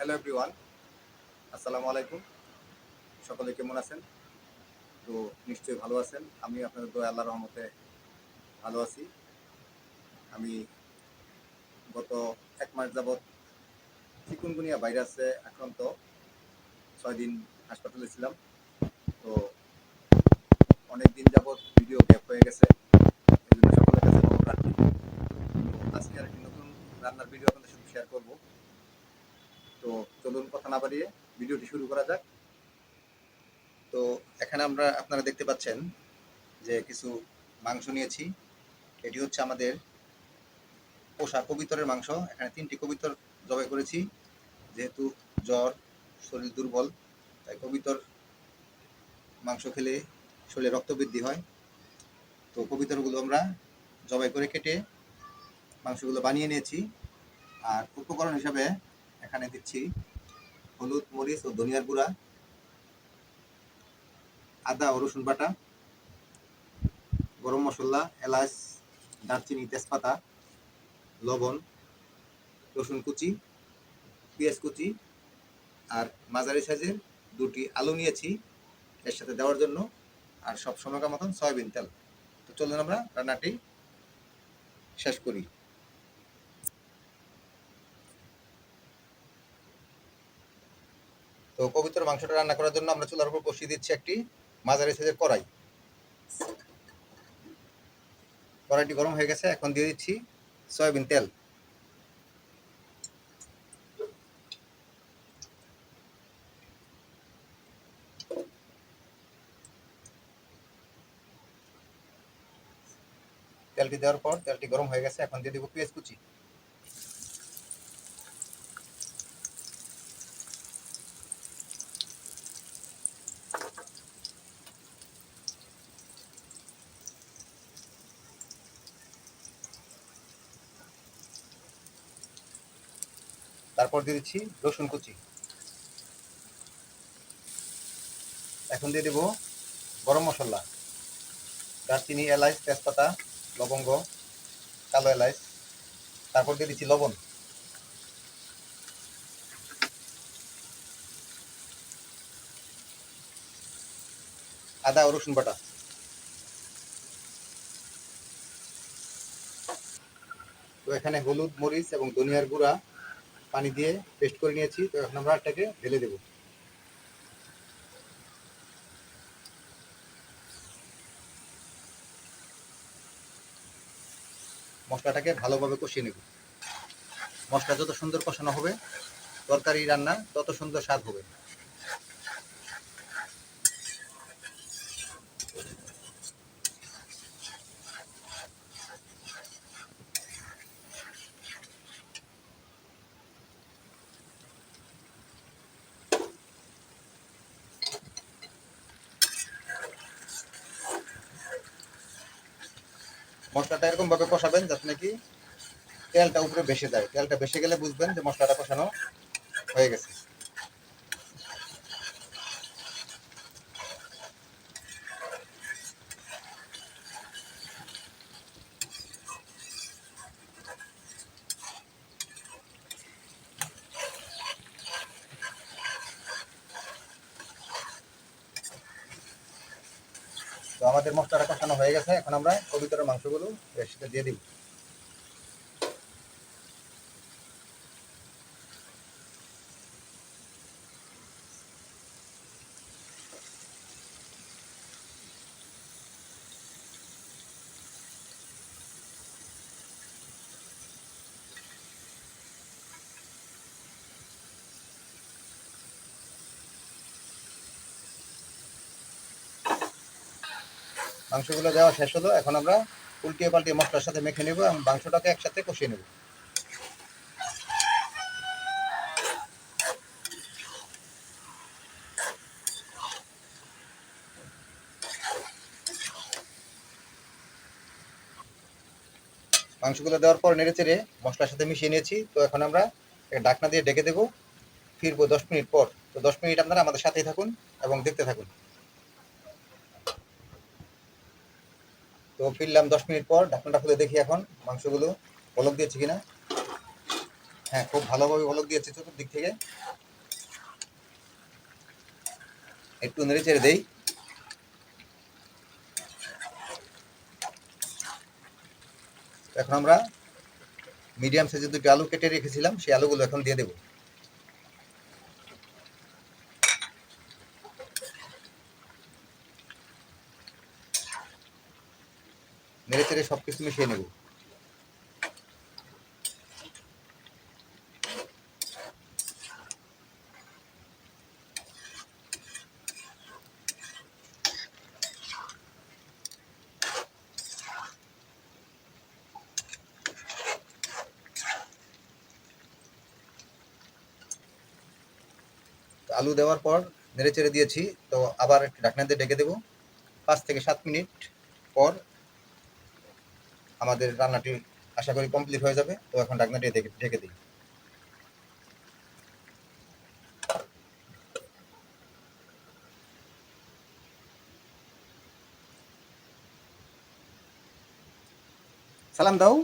Hello everyone আসসালামু আলাইকুম সকলে কেমন আছেন? তো নিশ্চয়ই ভালো আছেন। আমি আপনাদের দোয়া আল্লাহ রহমতে ভালো আছি। আমি গত এক মাস যাবৎ চিকুনগুনিয়া ভাইরাসে আক্রান্ত ছয় দিন হাসপাতালে ছিলাম। তো অনেক দিন যাবৎ ভিডিও গ্যাপ হয়ে গেছে। সকলের কাছে আজকে আর একটি নতুন রান্নার ভিডিও আপনাদের সাথে শেয়ার করব। চলুন কথা না বাড়িয়ে ভিডিওটি শুরু করা যাক। তো এখানে আমরা আপনারা দেখতে পাচ্ছেন যে কিছু মাংস নিয়েছি। এটি হচ্ছে আমাদের পোষা কবিতরের মাংস। এখানে তিনটি কবিতর জবাই করেছি। যেহেতু জ্বর, শরীর দুর্বল, তাই কবিতর মাংস খেলে শরীরে রক্ত বৃদ্ধি হয়। তো কবিতরগুলো আমরা জবাই করে কেটে মাংসগুলো বানিয়ে নিয়েছি। আর উপকরণ হিসাবে এখানে দিচ্ছি হলুদ, মরিচ ও ধনিয়ার গুঁড়া, আদা ও রসুন বাটা, গরম মশলা, এলাচ, দারচিনি, তেজপাতা, লবণ, রসুন কুচি, পেঁয়াজ কুচি আর মাঝারি সাইজের দুটি আলু নিয়েছি এর সাথে দেওয়ার জন্য আর সব সময়কার মতন সয়াবিন তেল। তো চলুন আমরা রান্নাটি শেষ করি। তো পবিত্র মাংসটা রান্না করার জন্য আমরা চুলার উপর বসিয়ে দিচ্ছি একটি মাঝারি সাইজের কড়াই। কড়াইটি গরম হয়ে গেছে, এখন দিয়ে দিচ্ছি সয়াবিন তেল। তেলটি দেওয়ার পর তেলটি গরম হয়ে গেছে, এখন দিয়ে দিব পেঁয়াজ কুচি। তারপর দিয়ে দিচ্ছি রসুন কুচি। এখন দিয়ে দেব গরম মশলা। দারচিনি এলাচ তেজপাতা, লবঙ্গ, কালো এলাচ তারপর দিয়ে দিচ্ছি লবণ। আদা ও রসুন বাটা। তো এখানে হলুদ, মরিচ এবং ধনিয়ার গুঁড়া পানি দিয়ে পেস্ট করে নিয়েছি, তো এখন আমরা এটাকে ঢেলে দেব। মশলাটাকে ভালোভাবে কষিয়ে নেব। মশলা যত সুন্দর কষানো হবে, তরকারি, রান্না, তত সুন্দর স্বাদ হবে। মশলাটা এরকম ভাবে কষাবেন যাতে নাকি তেলটা উপরে বেশি যায় তেলটা বেশি গেলে বুঝবেন যে মশলাটা কষানো হয়ে গেছে। আমাদের মশলাটা কষানো হয়ে গেছে এখন আমরা কবিতরের মাংসগুলো এর দিয়ে দিব। মাংসগুলো দেওয়া শেষ হলো। এখন আমরা উল্টিয়ে পাল্টিয়ে মশলার সাথে মেখে নেব এবং মাংসটাকে একসাথে কষিয়ে নেব। মাংসগুলো দেওয়ার পর নেড়ে চেড়ে মশলার সাথে মিশিয়ে নিয়েছি। তো এখন আমরা ঢাকনা দিয়ে ডেকে দেবো। ফিরবো দশ মিনিট পর। তো দশ মিনিট আপনারা আমাদের সাথেই থাকুন এবং দেখতে থাকুন। তো ফিরলাম দশ মিনিট পর, ঢাকনাটা খুলে দেখি এখন মাংসগুলো পলক দিয়েছে কিনা। হ্যাঁ খুব ভালোভাবে বলক দিয়েছে চতুর্দিক থেকে। একটু নেড়ে চেড়ে দেই। এখন আমরা মিডিয়াম সাইজের দুটো আলু কেটে রেখেছিলাম, সেই আলুগুলো এখন দিয়ে দেবো। নেড়ে চেড়ে সব কিছু মিশিয়ে নেব। আলু দেওয়ার পর নেড়ে চেড়ে দিয়েছি, তো আবার একটু ঢাকনা দিয়ে ডেকে দেবো। পাঁচ থেকে সাত মিনিট পর আমাদের রান্নাটি আশা করি কমপ্লিট হয়ে যাবে। তো এখন ঢাকনাটি ঢেকে দিই। সালাম দাও।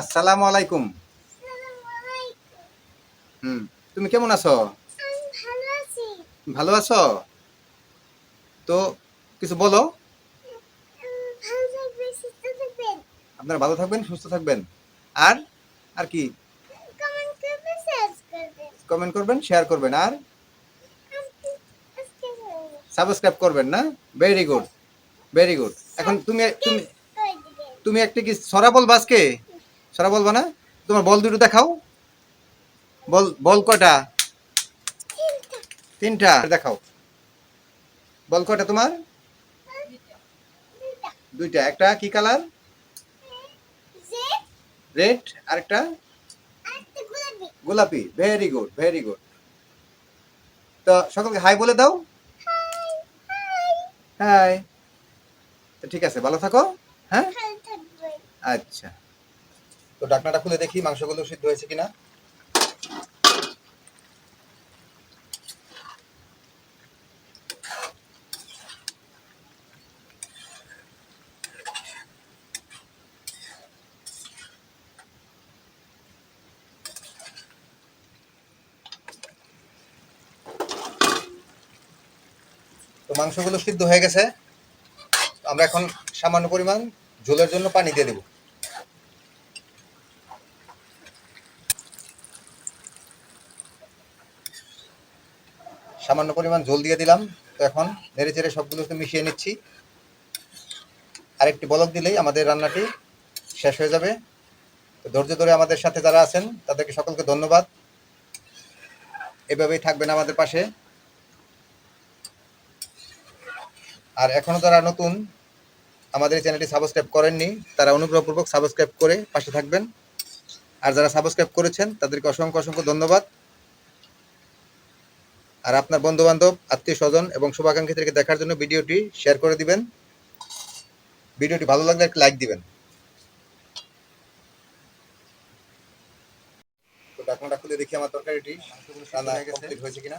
আসসালামু আলাইকুম। হুম তুমি কেমন আছো। ভালো আছো? তো কিছু বলো। আপনারা ভালো থাকবেন সুস্থ থাকবেন। আর আর কি? কমেন্ট করবেন শেয়ার করবেন। আর? সাবস্ক্রাইব করবেন না? ভেরি গুড ভেরি গুড এখন তুমি তুমি তুমি একটা কি সরা বল আজকে সরা বলবা না? তোমার বল দুটো দেখাও। বল বল কটা তিনটা। দেখাও। বল কটা তোমার? দুইটা। একটা কি কালার? রেড আর একটা গোলাপি। ভেরি গুড ভেরি গুড তো সকলকে হাই বলে দাও। হাই তো ঠিক আছে ভালো থাকো হ্যাঁ? আচ্ছা। তো ডাকনাটা খুলে দেখি মাংসগুলো সিদ্ধ হয়েছে কিনা। মাংসগুলো সিদ্ধ হয়ে গেছে। আমরা এখন সামান্য পরিমাণ ঝোলের জন্য পানি দিয়ে দেব। সামান্য পরিমাণ ঝোল দিয়ে দিলাম। তো এখন নেড়ে চেড়ে সবগুলোকে মিশিয়ে নিচ্ছি। আরেকটি বলক দিলেই আমাদের রান্নাটি শেষ হয়ে যাবে। ধৈর্য ধরে আমাদের সাথে যারা আছেন, তাদেরকে সকলকে ধন্যবাদ। এভাবেই থাকবেন আমাদের পাশে। আর এখনও যারা নতুন আমাদের এই চ্যানেলটি সাবস্ক্রাইব করেননি তারা অনুগ্রহপূর্বক সাবস্ক্রাইব করে পাশে থাকবেন। আর যারা সাবস্ক্রাইব করেছেন তাদেরকে অসংখ্য অসংখ্য ধন্যবাদ। আর আপনার বন্ধু বান্ধব আত্মীয় স্বজন এবং শুভাকাঙ্ক্ষীদেরকে দেখার জন্য ভিডিওটি শেয়ার করে দিবেন। ভিডিওটি ভালো লাগলে একটা লাইক দিবেন। তো ঢাকনাটা খুলে দেখি আমার তরকারিটি। রান্না কমপ্লিট হয়েছে কিনা?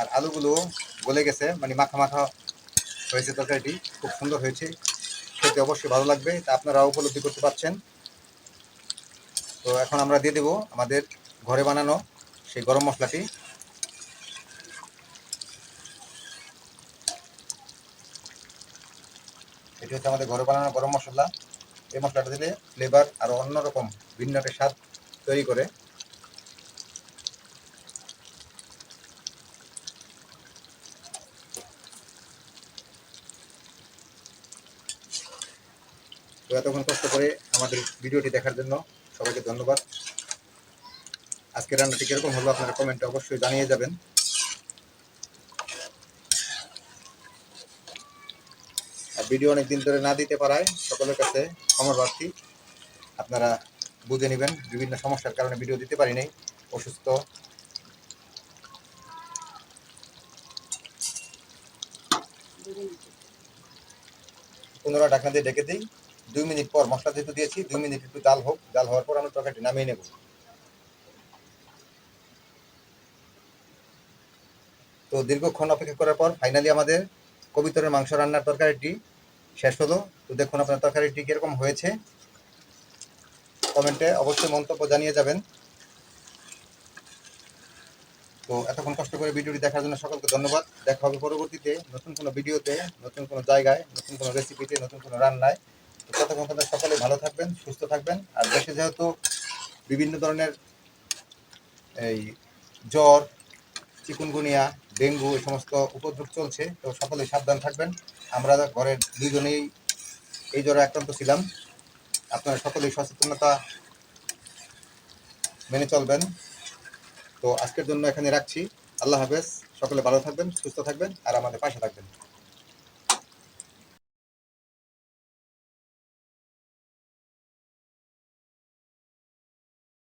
আর আলুগুলো গলে গেছে মানে মাখা মাখা হয়েছে তরকারিটি, খুব সুন্দর হয়েছে। খেতে অবশ্যই ভালো লাগবে, তা আপনারা উপলব্ধি করতে পারছেন। তো এখন আমরা দিয়ে দেব আমাদের ঘরে বানানো সেই গরম মশলাটি। এটি হচ্ছে আমাদের ঘরে বানানো গরম মশলা। এই মশলাটা দিলে ফ্লেভার আরও অন্যরকম ভিন্ন একটা স্বাদ তৈরি করে। তো এতক্ষণ কষ্ট করে আমাদের ভিডিওটি দেখার জন্য সবাইকে ধন্যবাদ। আজকের রান্নাটি কীরকম হলো আপনারা কমেন্টে অবশ্যই জানিয়ে যাবেন। আর ভিডিও অনেক দিন ধরে না দিতে পারায় সকলের কাছে ক্ষমা প্রার্থী। আপনারা বুঝে নেবেন, বিভিন্ন সমস্যার কারণে ভিডিও দিতে পারি নাই, অসুস্থ। পুনরায় ঢাকনা দিয়ে ডেকে দিই। দুই মিনিট পর মশলা যেহেতু দিয়েছি, দুই মিনিট একটু জাল হোক, জাল হওয়ার পর আমরা তরকারিটি নামিয়ে নেব। তো দীর্ঘক্ষণ অপেক্ষা করার পর ফাইনালি আমাদের কবিতরের মাংস রান্নার তরকারিটি শেষ হলো। তো দেখুন আপনার তরকারিটি কীরকম হয়েছে। কমেন্টে অবশ্যই মন্তব্য জানিয়ে যাবেন। তো এতক্ষণ কষ্ট করে ভিডিওটি দেখার জন্য সকলকে ধন্যবাদ। দেখা হবে পরবর্তীতে নতুন কোনো ভিডিওতে, নতুন কোনো জায়গায়, নতুন কোনো রেসিপিতে নতুন কোনো রান্নায়। ততক্ষণ পর্যন্ত সকলে ভালো থাকবেন, সুস্থ থাকবেন। আর দেশে যেহেতু বিভিন্ন ধরনের এই জ্বর, চিকুনগুনিয়া, ডেঙ্গু এই সমস্ত উপদ্রব চলছে, তো সকলেই সাবধান থাকবেন। আমরা ঘরের দুজনেই এই জ্বরে আক্রান্ত ছিলাম। আপনারা সকলেই সচেতনতা মেনে চলবেন। তো আজকের জন্য এখানে রাখছি। আল্লাহ হাফেজ। সকলে ভালো থাকবেন, সুস্থ থাকবেন, আর আমাদের পাশে থাকবেন।